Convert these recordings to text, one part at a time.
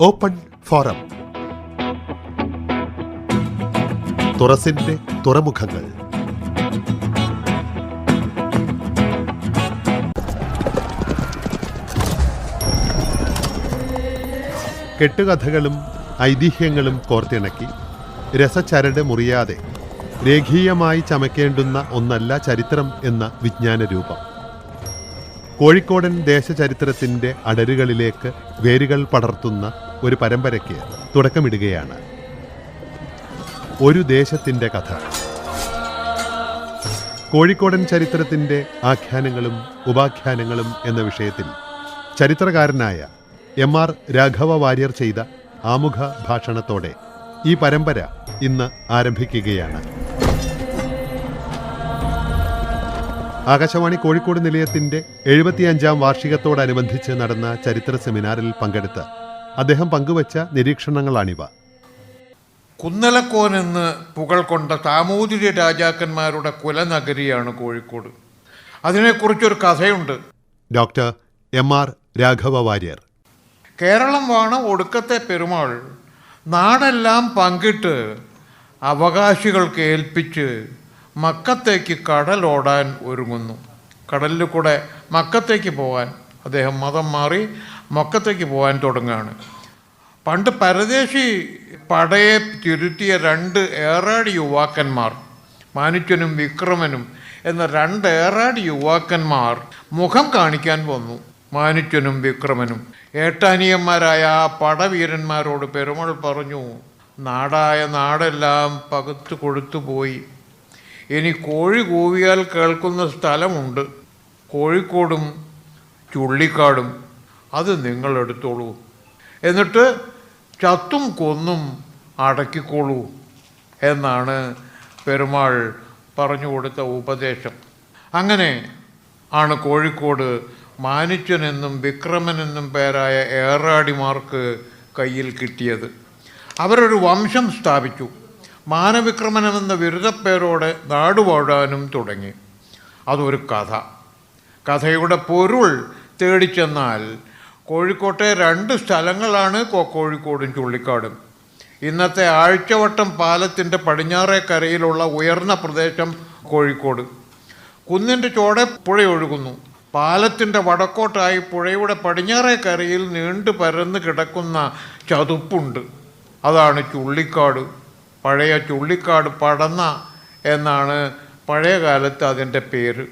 Open forum. തുറസിന്റെ തുറമുഖങ്ങൾ. കെട്ടുകഥകളും ഐതിഹ്യങ്ങളും കോർത്തിണക്കി രസചരട് മുറിയാതെ രേഖീയമായി ചമയ്ക്കേണ്ടുന്ന ഒന്നല്ല ചരിത്രം എന്ന വിജ്ഞാന രൂപം കോഴിക്കോടൻ ദേശചരിത്രത്തിന്റെ അടരുകളിലേക്ക് വേരുകൾ പടർത്തുന്ന ഒരു പരമ്പരയ്ക്ക് തുടക്കമിടുകയാണ്. ഒരു ദേശത്തിന്റെ കഥ. കോഴിക്കോടൻ ചരിത്രത്തിന്റെ ആഖ്യാനങ്ങളും ഉപാഖ്യാനങ്ങളും എന്ന വിഷയത്തിൽ ചരിത്രകാരനായ എം ആർ രാഘവ വാര്യർ ചെയ്ത ആമുഖ ഭാഷണത്തോടെ ഈ പരമ്പര ഇന്ന് ആരംഭിക്കുകയാണ്. ആകാശവാണി കോഴിക്കോട് നിലയത്തിന്റെ എഴുപത്തിയഞ്ചാം വാർഷികത്തോടനുബന്ധിച്ച് നടന്ന ചരിത്ര സെമിനാറിൽ പങ്കെടുത്ത് അദ്ദേഹം പങ്കുവച്ച നിരീക്ഷണങ്ങളാണിവ. കുന്നലക്കോൻ എന്ന് പുകൾ കൊണ്ട സാമൂതിരി രാജാക്കന്മാരുടെ കുലനഗരിയാണ് കോഴിക്കോട്. അതിനെക്കുറിച്ചൊരു കഥയുണ്ട്. Doctor M R Raghava Warrier Keralam വാണ ഒടുക്കത്തെ പെരുമാൾ. നാടെല്ലാം പങ്കിട്ട് അവകാശികൾക്ക് ഏൽപ്പിച്ച് മക്കത്തേക്ക് കടലോടാൻ ഒരുങ്ങുന്നു. കടലിൽ കൂടെ മക്കത്തേക്ക് പോകാൻ അദ്ദേഹം മതം മാറി മക്കത്തേക്ക് പോകാൻ തുടങ്ങുകയാണ്. പണ്ട് പരദേശി പടയെ ചുരുത്തിയ രണ്ട് ഏറാടി യുവാക്കന്മാർ മാനുഷ്യനും വിക്രമനും എന്ന രണ്ട് ഏറാടി യുവാക്കന്മാർ മുഖം കാണിക്കാൻ വന്നു മാനുഷ്യനും വിക്രമനും. ഏട്ടാനിയന്മാരായ ആ പടവീരന്മാരോട് പെരുമാൾ പറഞ്ഞു നാടായ നാടെല്ലാം പകുത്തു കൊടുത്തുപോയി ഇനി കോഴി കൂവിയാൽ കേൾക്കുന്ന സ്ഥലമുണ്ട്. കോഴിക്കോടും ചുള്ളിക്കാടും. അത് നിങ്ങൾ എടുത്തോളൂ. എന്നിട്ട് ചത്തും കൊന്നും അടക്കിക്കോളൂ എന്നാണ് പെരുമാൾ പറഞ്ഞു കൊടുത്ത ഉപദേശം. അങ്ങനെ ആണ് കോഴിക്കോട് മാനിച്ചനെന്നും വിക്രമനെന്നും പേരായ ഏറാടിമാർക്ക് കയ്യിൽ കിട്ടിയത്. അവരൊരു വംശം സ്ഥാപിച്ചു. മാനവിക്രമനമെന്ന ബിരുദപ്പേരോടെ നാടുവാഴാനും തുടങ്ങി. അതൊരു കഥ. കഥയുടെ പൊരുൾ തേടിച്ചെന്നാൽ കോഴിക്കോട്ടെ രണ്ട് സ്ഥലങ്ങളാണ് കോഴിക്കോടും ചുള്ളിക്കാടും. ഇന്നത്തെ ആഴ്ചവട്ടം പാലത്തിന്റെ പടിഞ്ഞാറേ കരയിലുള്ള ഉയർന്ന പ്രദേശം കോഴിക്കോട്. കുന്നിന്റെ ചോടെ പുഴ ഒഴുകുന്നു. പാലത്തിന്റെ വടക്കോട്ടായി പുഴയുടെ പടിഞ്ഞാറേ കരയിൽ നീണ്ടു പരന്ന് കിടക്കുന്ന ചതുപ്പുണ്ട്. അതാണ് ചുള്ളിക്കാട്. പഴയ ചുള്ളിക്കാട് പടന്ന എന്നാണ് പഴയ കാലത്ത് അതിന്റെ പേര്.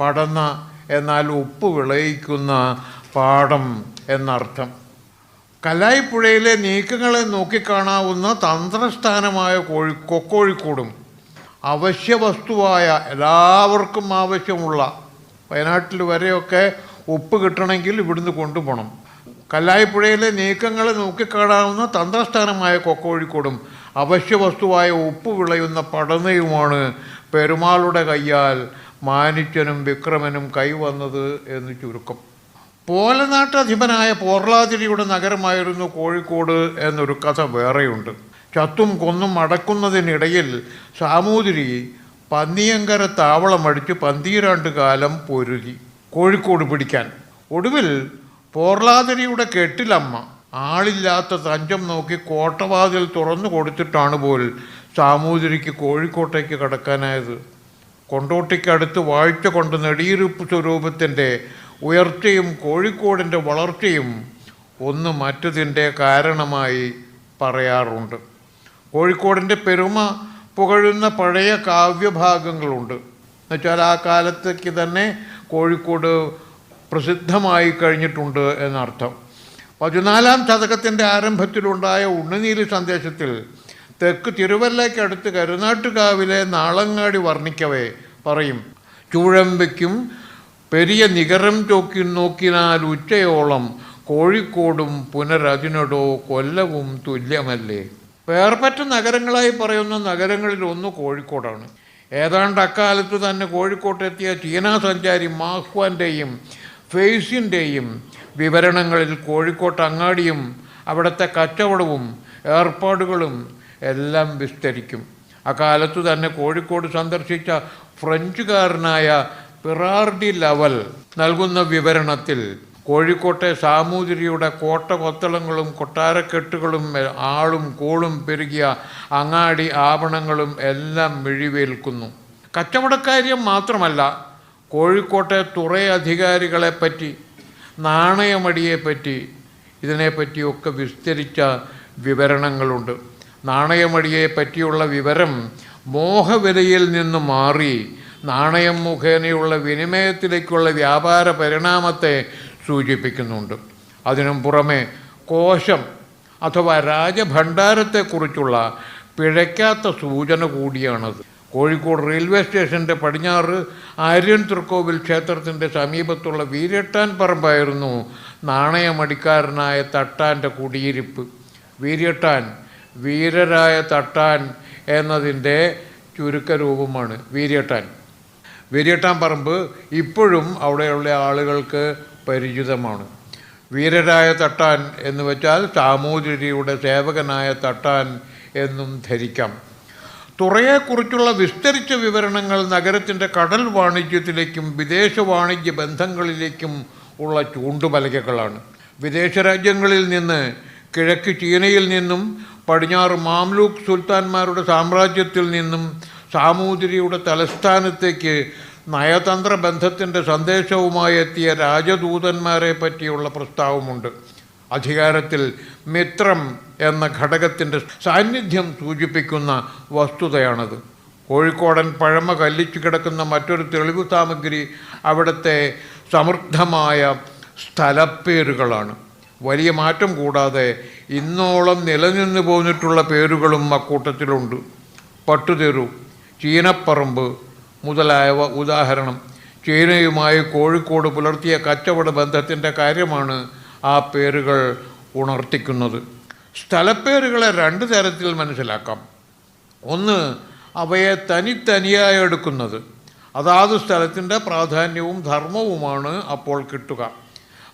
പടന്ന എന്നാൽ ഉപ്പ് വിളയിക്കുന്ന പാടം എന്നർത്ഥം. കലായിപ്പുഴയിലെ നീക്കങ്ങളെ നോക്കിക്കാണാവുന്ന തന്ത്രസ്ഥാനമായ കോഴി അവശ്യ വസ്തുവായ എല്ലാവർക്കും ആവശ്യമുള്ള വയനാട്ടിൽ വരെയൊക്കെ ഉപ്പ് കിട്ടണമെങ്കിൽ ഇവിടുന്ന് കൊണ്ടുപോകണം. കല്ലായിപ്പുഴയിലെ നീക്കങ്ങളെ നോക്കിക്കാണാവുന്ന തന്ത്രസ്ഥാനമായ കൊക്കോഴിക്കോടും അവശ്യവസ്തുവായ ഉപ്പ് വിളയുന്ന പടനയുമാണ് പെരുമാളുടെ കയ്യാൽ മാനിച്ചനും വിക്രമനും കൈവന്നത് എന്ന് ചുരുക്കം. പോലനാട്ടധിപനായ പോർളാതിരിയുടെ നഗരമായിരുന്നു കോഴിക്കോട് എന്നൊരു കഥ വേറെയുണ്ട്. ചത്തും കൊന്നും അടക്കുന്നതിനിടയിൽ സാമൂതിരി പന്നിയങ്കര താവളമടിച്ച് പന്തിരണ്ട് കാലം പൊരുതി. കോഴിക്കോട് പിടിക്കാൻ. ഒടുവിൽ പോർളാതിരിയുടെ കെട്ടിലമ്മ ആളില്ലാത്ത തഞ്ചം നോക്കി കോട്ടവാതിൽ തുറന്നു കൊടുത്തിട്ടാണ് പോൽ സാമൂതിരിക്ക് കോഴിക്കോട്ടേക്ക് കടക്കാനായത്. കൊണ്ടോട്ടിക്കടുത്ത് വാഴ്ച കൊണ്ട് നെടിയിരുപ്പ് സ്വരൂപത്തിന്റെ ഉയർച്ചയും കോഴിക്കോടിന്റെ വളർച്ചയും ഒന്ന് മറ്റതിന്റെ കാരണമായി പറയാറുണ്ട്. കോഴിക്കോടിന്റെ പെരുമ പുകഴുന്ന പഴയ കാവ്യഭാഗങ്ങളുണ്ട്. എന്നുവെച്ചാൽ ആ കാലത്തേക്ക് തന്നെ കോഴിക്കോട് പ്രസിദ്ധമായി കഴിഞ്ഞിട്ടുണ്ട് എന്നർത്ഥം. പതിനാലാം ശതകത്തിന്റെ ആരംഭത്തിലുണ്ടായ ഉണ്ണുനീലി സന്ദേശത്തിൽ തെക്ക് തിരുവല്ലയ്ക്കടുത്ത് കരുനാട്ടുകാവിലെ നാളങ്ങാടി വർണിക്കവേ പറയും. ചൂഴമ്പയ്ക്കും പെരിയ നികരം ചോക്കി നോക്കിനാൽ ഉച്ചയോളം കോഴിക്കോടും പുനരതിനടോ കൊല്ലവും തുല്യമല്ലേ? വേർപെറ്റ നഗരങ്ങളായി പറയുന്ന നഗരങ്ങളിൽ ഒന്ന് കോഴിക്കോടാണ്. ഏതാണ്ട് അക്കാലത്ത് തന്നെ കോഴിക്കോട്ടെത്തിയ ചീന സഞ്ചാരി മാഹ്വാന്റെയും ഫെയ്സിന്റെയും വിവരണങ്ങളിൽ കോഴിക്കോട്ട് അങ്ങാടിയും അവിടുത്തെ കച്ചവടവും ഏർപ്പാടുകളും എല്ലാം വിസ്തരിക്കും. അക്കാലത്തു തന്നെ കോഴിക്കോട് സന്ദർശിച്ച ഫ്രഞ്ചുകാരനായ പിറാർഡി ലവൽ നൽകുന്ന വിവരണത്തിൽ കോഴിക്കോട്ടെ സാമൂതിരിയുടെ കോട്ട കൊത്തളങ്ങളും കൊട്ടാരക്കെട്ടുകളും ആളും കോളും പെരുകിയ അങ്ങാടി ആവണങ്ങളും എല്ലാം മിഴിവേൽക്കുന്നു. കച്ചവടക്കാര്യം മാത്രമല്ല കോഴിക്കോട്ടെ തുറ അധികാരികളെപ്പറ്റി നാണയമടിയെപ്പറ്റി ഇതിനെപ്പറ്റിയൊക്കെ വിസ്തരിച്ച വിവരണങ്ങളുണ്ട്. നാണയമടിയെ പറ്റിയുള്ള വിവരം മോഹവിലയിൽ നിന്ന് മാറി നാണയം മുഖേനയുള്ള വിനിമയത്തിലേക്കുള്ള വ്യാപാര പരിണാമത്തെ സൂചിപ്പിക്കുന്നുണ്ട്. അതിനും പുറമെ കോശം അഥവാ രാജഭണ്ഡാരത്തെക്കുറിച്ചുള്ള പിഴയ്ക്കാത്ത സൂചന കൂടിയാണത്. കോഴിക്കോട് റെയിൽവേ സ്റ്റേഷന്റെ പടിഞ്ഞാറ് ആര്യൻ തൃക്കോവിൽ ക്ഷേത്രത്തിന്റെ സമീപത്തുള്ള വീരട്ടാൻ പറമ്പായിരുന്നു നാണയമടിക്കാരനായ തട്ടാന്റെ കുടിയിരിപ്പ്. വീര്യട്ടാൻ വീരരായ തട്ടാൻ എന്നതിന്റെ ചുരുക്കരൂപമാണ് വീര്യട്ടാൻ വീര്യട്ടാൻ പറമ്പ് ഇപ്പോഴും അവിടെയുള്ള ആളുകൾക്ക് പരിചിതമാണ്. വീരരായ തട്ടാൻ എന്ന് വെച്ചാൽ സാമൂതിരിയുടെ സേവകനായ തട്ടാൻ എന്നും ധരിക്കാം. തുറയെക്കുറിച്ചുള്ള വിസ്തരിച്ച വിവരണങ്ങൾ നഗരത്തിന്റെ കടൽ വാണിജ്യത്തിലേക്കും വിദേശ വാണിജ്യ ബന്ധങ്ങളിലേക്കും ഉള്ള ചൂണ്ടുപലകകളാണ് വിദേശ രാജ്യങ്ങളിൽ നിന്ന് കിഴക്ക് ചീനയിൽ നിന്നും പടിഞ്ഞാറ് മാംലൂക്ക് സുൽത്താൻമാരുടെ സാമ്രാജ്യത്തിൽ നിന്നും സാമൂതിരിയുടെ തലസ്ഥാനത്തേക്ക് നയതന്ത്ര ബന്ധത്തിന്റെ സന്ദേശവുമായി എത്തിയ രാജദൂതന്മാരെ പറ്റിയുള്ള പ്രസ്താവമുണ്ട്. അധികാരത്തിൽ മിത്രം എന്ന ഘടകത്തിന്റെ സാന്നിധ്യം സൂചിപ്പിക്കുന്ന വസ്തുതയാണത്. കോഴിക്കോടൻ പഴമ കല്ലിച്ചു കിടക്കുന്ന മറ്റൊരു തെളിവ് സാമഗ്രി അവിടുത്തെ സമൃദ്ധമായ സ്ഥലപ്പേരുകളാണ്. വലിയ മാറ്റം കൂടാതെ ഇന്നോളം നിലനിന്ന് പോന്നിട്ടുള്ള പേരുകളും അക്കൂട്ടത്തിലുണ്ട്. പട്ടുതെരു ചീനപ്പറമ്പ് മുതലായവ ഉദാഹരണം. ചീനയുമായി കോഴിക്കോട് പുലർത്തിയ കച്ചവട ബന്ധത്തിന്റെ കാര്യമാണ് ആ പേരുകൾ ഉണർത്തിക്കുന്നത്. സ്ഥലപ്പേരുകളെ രണ്ട് തരത്തിൽ മനസ്സിലാക്കാം. ഒന്ന് അവയെ തനിത്തനിയായി എടുക്കുന്നത്. അതാത് സ്ഥലത്തിന്റെ പ്രാധാന്യവും ധർമ്മവുമാണ് അപ്പോൾ കിട്ടുക.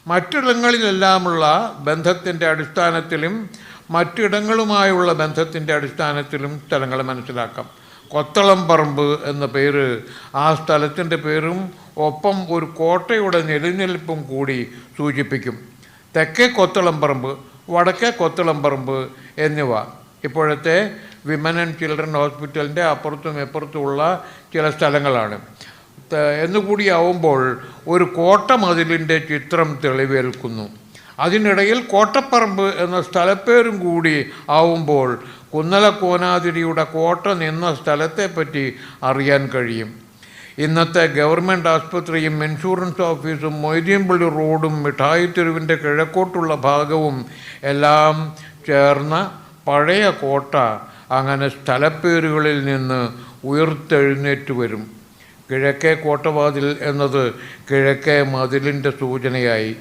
മറ്റിടങ്ങളിലെല്ലാമുള്ള ബന്ധത്തിന്റെ അടിസ്ഥാനത്തിലും മറ്റിടങ്ങളുമായുള്ള ബന്ധത്തിന്റെ അടിസ്ഥാനത്തിലും സ്ഥലങ്ങൾ മനസ്സിലാക്കാം. കൊത്തളം പറമ്പ് എന്ന പേര് ആ സ്ഥലത്തിന്റെ പേരും ഒപ്പം ഒരു കോട്ടയുടെ നിലനിൽപ്പും കൂടി സൂചിപ്പിക്കും. തെക്കേ കൊത്തളം പറമ്പ് വടക്കേ കൊത്തളംപറമ്പ് എന്നിവ. ഇപ്പോഴത്തെ വിമൻ ആൻഡ് ചിൽഡ്രൻ ഹോസ്പിറ്റലിന്റെ അപ്പുറത്തും ഇപ്പുറത്തുമുള്ള ചില സ്ഥലങ്ങളാണ്. എന്നുകൂടിയാവുമ്പോൾ ഒരു കോട്ട മതിലിന്റെ ചിത്രം തെളിവേൽക്കുന്നു. അതിനിടയിൽ കോട്ടപ്പറമ്പ് എന്ന സ്ഥലപ്പേരും കൂടി ആവുമ്പോൾ കുന്നല കോനാതിരിയുടെ കോട്ട നിന്ന സ്ഥലത്തെപ്പറ്റി അറിയാൻ കഴിയും. ഇന്നത്തെ ഗവൺമെന്റ് ആസ്പത്രിയും ഇൻഷുറൻസ് ഓഫീസും മൊയ്തീൻപള്ളി റോഡും മിഠായി തെരുവിന്റെ കിഴക്കോട്ടുള്ള ഭാഗവും എല്ലാം ചേർന്ന പഴയ കോട്ട അങ്ങനെ സ്ഥലപ്പേരുകളിൽ നിന്ന് ഉയർത്തെഴുന്നേറ്റ് വരും. കിഴക്കേ കോട്ടവാതിൽ എന്നത് കിഴക്കേ മതിലിന്റെ സൂചനയായി.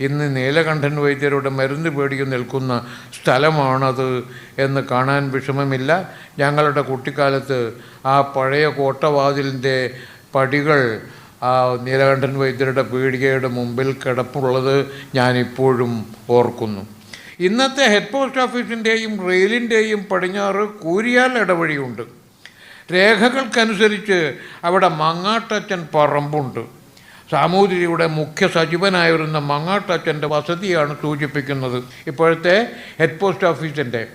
ഇന്ന് നീലകണ്ഠൻ വൈദ്യരുടെ മരുന്ന് പേടിക്ക് നിൽക്കുന്ന സ്ഥലമാണത് എന്ന് കാണാൻ വിഷമമില്ല. ഞങ്ങളുടെ കുട്ടിക്കാലത്ത് ആ പഴയ കോട്ടവാതിലിന്റെ പടികൾ ആ നീലകണ്ഠൻ വൈദ്യരുടെ പീടികയുടെ മുമ്പിൽ കിടപ്പുള്ളത് ഞാനിപ്പോഴും ഓർക്കുന്നു. ഇന്നത്തെ ഹെഡ് പോസ്റ്റ് ഓഫീസിന്റെയും റെയിലിന്റെയും പടിഞ്ഞാറ് കൂരിയാൽ ഇടവഴിയുണ്ട്. രേഖകൾക്കനുസരിച്ച് അവിടെ മങ്ങാട്ടച്ചൻ പറമ്പുണ്ട്. സാമൂതിരിയുടെ മുഖ്യ സജീവനായിരുന്ന മങ്ങാട്ടച്ചന്റെ വസതിയാണ് സൂചിപ്പിക്കുന്നത്. ഇപ്പോഴത്തെ ഹെഡ് പോസ്റ്റ് ഓഫീസിന്റെ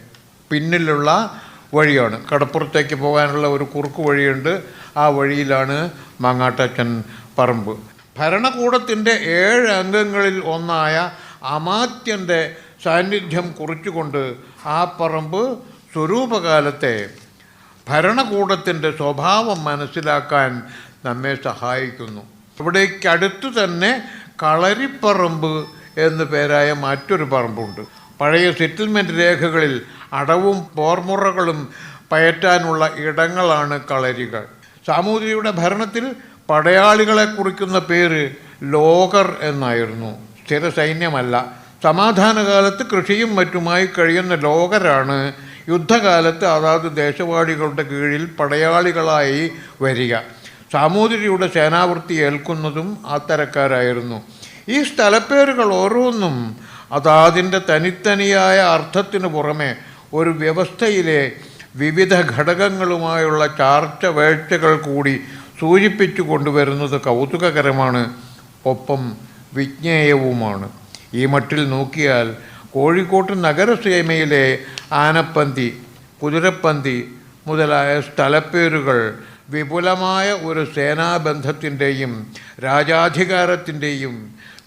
പിന്നിലുള്ള വഴിയാണ്. കടപ്പുറത്തേക്ക് പോകാനുള്ള ഒരു കുറുക്ക് വഴിയുണ്ട്. ആ വഴിയിലാണ് മാങ്ങാട്ടച്ചൻ പറമ്പ്. ഭരണകൂടത്തിന്റെ ഏഴ് അംഗങ്ങളിൽ ഒന്നായ അമാത്യന്റെ സാന്നിധ്യം കുറിച്ചുകൊണ്ട് ആ പറമ്പ് സ്വരൂപകാലത്തെ ഭരണകൂടത്തിന്റെ സ്വഭാവം മനസ്സിലാക്കാൻ നമ്മെ സഹായിക്കുന്നു. ഇവിടേക്കടുത്ത് തന്നെ കളരിപ്പറമ്പ് എന്നു പേരായ മറ്റൊരു പറമ്പുണ്ട്. പഴയ സെറ്റിൽമെന്റ് രേഖകളിൽ അടവും പോർമുറകളും പയറ്റാനുള്ള ഇടങ്ങളാണ് കളരികൾ. സാമൂതിരിയുടെ ഭരണത്തിൽ പടയാളികളെ കുറിക്കുന്ന പേര് ലോകർ എന്നായിരുന്നു. സ്ഥിര സൈന്യമല്ല. സമാധാനകാലത്ത് കൃഷിയും മറ്റുമായി കഴിയുന്ന ലോകരാണ് യുദ്ധകാലത്ത് അതാത് ദേശവാടികളുടെ കീഴിൽ പടയാളികളായി വരിക. സാമൂതിരിയുടെ സേനാവൃത്തി ഏൽക്കുന്നതും അത്തരക്കാരായിരുന്നു. ഈ സ്ഥലപ്പേരുകൾ ഓരോന്നും അതാതിന്റെ തനിത്തനിയായ അർത്ഥത്തിന് പുറമെ ഒരു വ്യവസ്ഥയിലെ വിവിധ ഘടകങ്ങളുമായുള്ള ചാർച്ച വേഴ്ചകൾ കൂടി സൂചിപ്പിച്ചു കൊണ്ടുവരുന്നത് കൗതുകകരമാണ്. ഒപ്പം വിജ്ഞേയവുമാണ്. ഈ മട്ടിൽ നോക്കിയാൽ കോഴിക്കോട്ട് നഗരസീമയിലെ ആനപ്പന്തി കുതിരപ്പന്തി മുതലായ സ്ഥലപ്പേരുകൾ വിപുലമായ ഒരു സേനാബന്ധത്തിന്റെയും രാജാധികാരത്തിന്റെയും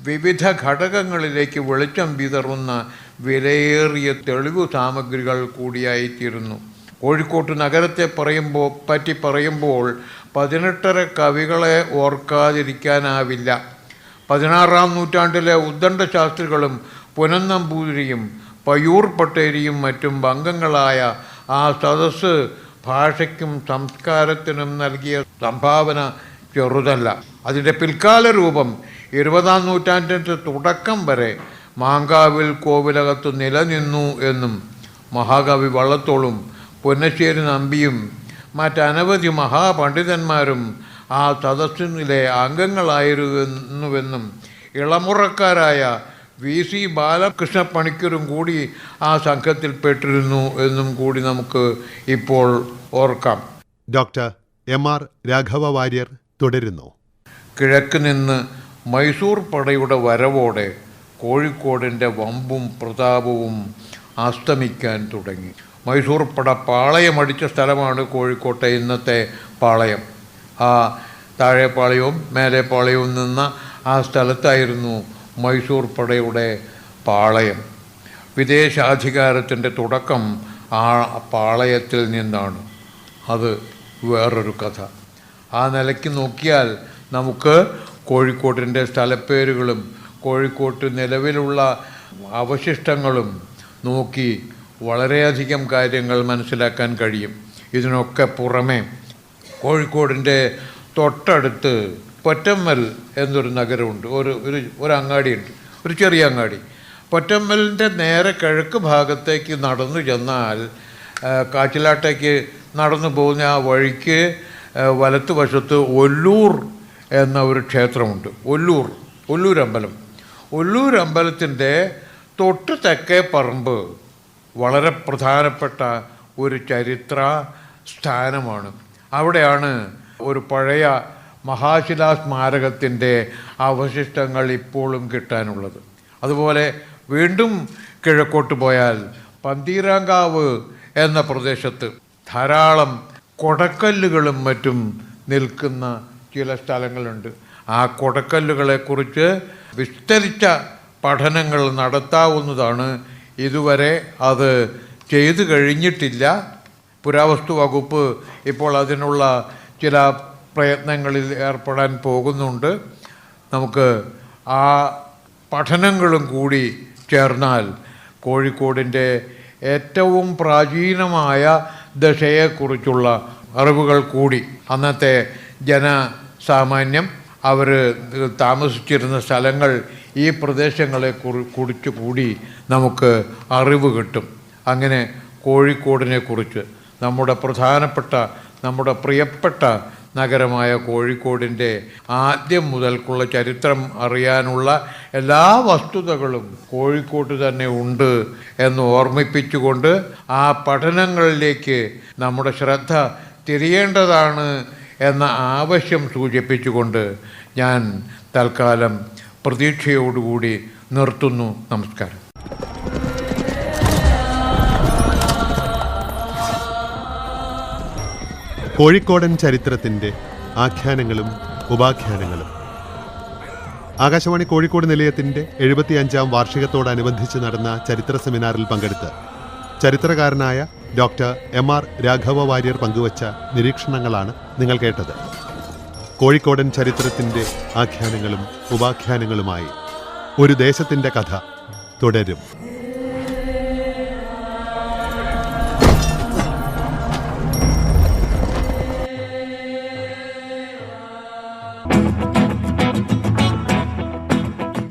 വിവിധ ഘടകങ്ങളിലേക്ക് വെളിച്ചം വിതറുന്ന വിലയേറിയ തെളിവു സാമഗ്രികൾ കൂടിയായിത്തീരുന്നു. കോഴിക്കോട്ട് നഗരത്തെ പറയുമ്പോൾ പറ്റി പറയുമ്പോൾ പതിനെട്ടര കവികളെ ഓർക്കാതിരിക്കാനാവില്ല. പതിനാറാം നൂറ്റാണ്ടിലെ ഉദ്ദണ്ഡ ശാസ്ത്രികളും പുനന്നമ്പൂതിരിയും പയ്യൂർ പട്ടേരിയും മറ്റും അംഗങ്ങളായ ആ സദസ് ഭാഷയ്ക്കും സംസ്കാരത്തിനും നൽകിയ സംഭാവന ചെറുതല്ല. അതിന്റെ പിൽക്കാല രൂപം ഇരുപതാം നൂറ്റാണ്ടിന്റെ തുടക്കം വരെ മാങ്കാവിൽ കോവിലകത്ത് നിലനിന്നു എന്നും മഹാകവി വള്ളത്തോളും പൊന്നശ്ശേരി നമ്പിയും മറ്റനവധി മഹാപണ്ഡിതന്മാരും ആ സദസ്സിലെ അംഗങ്ങളായിരുന്നുവെന്നും ഇളമുറക്കാരായ വി സി ബാലകൃഷ്ണ പണിക്കരും കൂടി ആ സംഘത്തിൽപ്പെട്ടിരുന്നു എന്നും കൂടി നമുക്ക് ഇപ്പോൾ ഓർക്കാം. Doctor M R Raghava Warrier തുടരുന്നു. കിഴക്ക് നിന്ന് മൈസൂർ പടയുടെ വരവോടെ കോഴിക്കോടിന്റെ വമ്പും പ്രതാപവും അസ്തമിക്കാൻ തുടങ്ങി. മൈസൂർ പട പാളയമടിച്ച സ്ഥലമാണ് കോഴിക്കോട്ടെ ഇന്നത്തെ പാളയം. ആ താഴെ പാളയവും മേലെ പാളയവും നിന്ന ആ സ്ഥലത്തായിരുന്നു മൈസൂർ പടയുടെ പാളയം. വിദേശാധികാരത്തിന്റെ തുടക്കം ആ പാളയത്തിൽ നിന്നാണ്. അത് വേറൊരു കഥ. ആ നിലയ്ക്ക് നോക്കിയാൽ നമുക്ക് കോഴിക്കോട്ടിന്റെ സ്ഥലപ്പേരുകളും കോഴിക്കോട്ട് നിലവിലുള്ള അവശിഷ്ടങ്ങളും നോക്കി വളരെയധികം കാര്യങ്ങൾ മനസ്സിലാക്കാൻ കഴിയും. ഇതിനൊക്കെ പുറമെ കോഴിക്കോടിന്റെ തൊട്ടടുത്ത് പൊറ്റമ്മൽ എന്നൊരു നഗരമുണ്ട്. ഒരു ഒരു ഒരു അങ്ങാടിയുണ്ട് ഒരു ചെറിയ അങ്ങാടി. പൊറ്റമ്മലിന്റെ നേരെ കിഴക്ക് ഭാഗത്തേക്ക് നടന്നു ചെന്നാൽ കാച്ചിലാട്ടേക്ക് നടന്നു പോകുന്ന ആ വഴിക്ക് വലത്തുവശത്ത് ഒല്ലൂർ എന്ന ഒരു ക്ഷേത്രമുണ്ട്. ഒല്ലൂർ ഒല്ലൂർ അമ്പലം ഒല്ലൂർ അമ്പലത്തിന്റെ തൊട്ട് തെക്കേ പറമ്പ് വളരെ പ്രധാനപ്പെട്ട ഒരു ചരിത്ര സ്ഥാനമാണ്. അവിടെയാണ് ഒരു പഴയ മഹാശിലാ സ്മാരകത്തിന്റെ അവശിഷ്ടങ്ങൾ ഇപ്പോഴും കിട്ടാനുള്ളത്. അതുപോലെ വീണ്ടും കിഴക്കോട്ട് പോയാൽ പന്തീരാങ്കാവ് എന്ന പ്രദേശത്ത് ധാരാളം കൊടക്കല്ലുകളും മറ്റും നിൽക്കുന്ന ചില സ്ഥലങ്ങളുണ്ട്. ആ കൊടക്കല്ലുകളെക്കുറിച്ച് വിസ്തരിച്ച പഠനങ്ങൾ നടത്താവുന്നതാണ്. ഇതുവരെ അത് ചെയ്തു കഴിഞ്ഞിട്ടില്ല. പുരാവസ്തു വകുപ്പ് ഇപ്പോൾ അതിനുള്ള ചില പ്രയത്നങ്ങളിൽ ഏർപ്പെടാൻ പോകുന്നുണ്ട്. നമുക്ക് ആ പഠനങ്ങളും കൂടി ചേർന്നാൽ കോഴിക്കോടിന്റെ ഏറ്റവും പ്രാചീനമായ ദശയെക്കുറിച്ചുള്ള അറിവുകൾ കൂടി അന്നത്തെ ജനസാമാന്യം അവർ താമസിച്ചിരുന്ന സ്ഥലങ്ങൾ ഈ പ്രദേശങ്ങളെ കുറി കുറിച്ച് കൂടി നമുക്ക് അറിവ് കിട്ടും. അങ്ങനെ കോഴിക്കോടിനെ കുറിച്ച് നമ്മുടെ പ്രധാനപ്പെട്ട നമ്മുടെ പ്രിയപ്പെട്ട നഗരമായ കോഴിക്കോടിന്റെ ആദ്യം മുതൽക്കുള്ള ചരിത്രം അറിയാനുള്ള എല്ലാ വസ്തുതകളും കോഴിക്കോട് തന്നെ ഉണ്ട് എന്ന് ഓർമ്മിപ്പിച്ചുകൊണ്ട് ആ പഠനങ്ങളിലേക്ക് നമ്മുടെ ശ്രദ്ധ തിരിയേണ്ടതാണ് എന്ന ആവശ്യം സൂചിപ്പിച്ചുകൊണ്ട് ഞാൻ തൽക്കാലം പ്രതീക്ഷയോടുകൂടി നിർത്തുന്നു. നമസ്കാരം. കോഴിക്കോടൻ ചരിത്രത്തിന്റെ ആഖ്യാനങ്ങളും ഉപാഖ്യാനങ്ങളും. ആകാശവാണി കോഴിക്കോട് നിലയത്തിന്റെ എഴുപത്തിയഞ്ചാം വാർഷികത്തോടനുബന്ധിച്ച് നടന്ന ചരിത്ര സെമിനാറിൽ പങ്കെടുത്ത് ചരിത്രകാരനായ doctor M R Raghava Warrier പങ്കുവച്ച നിരീക്ഷണങ്ങളാണ് നിങ്ങൾ കേട്ടത്. കോഴിക്കോടൻ ചരിത്രത്തിന്റെ ആഖ്യാനങ്ങളും ഉപാഖ്യാനങ്ങളുമായി ഒരു ദേശത്തിന്റെ കഥ തുടരും.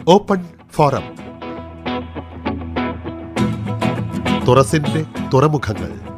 ഓപ്പൺ ഫോറം തുറസിന്റെ തുറമുഖങ്ങൾ.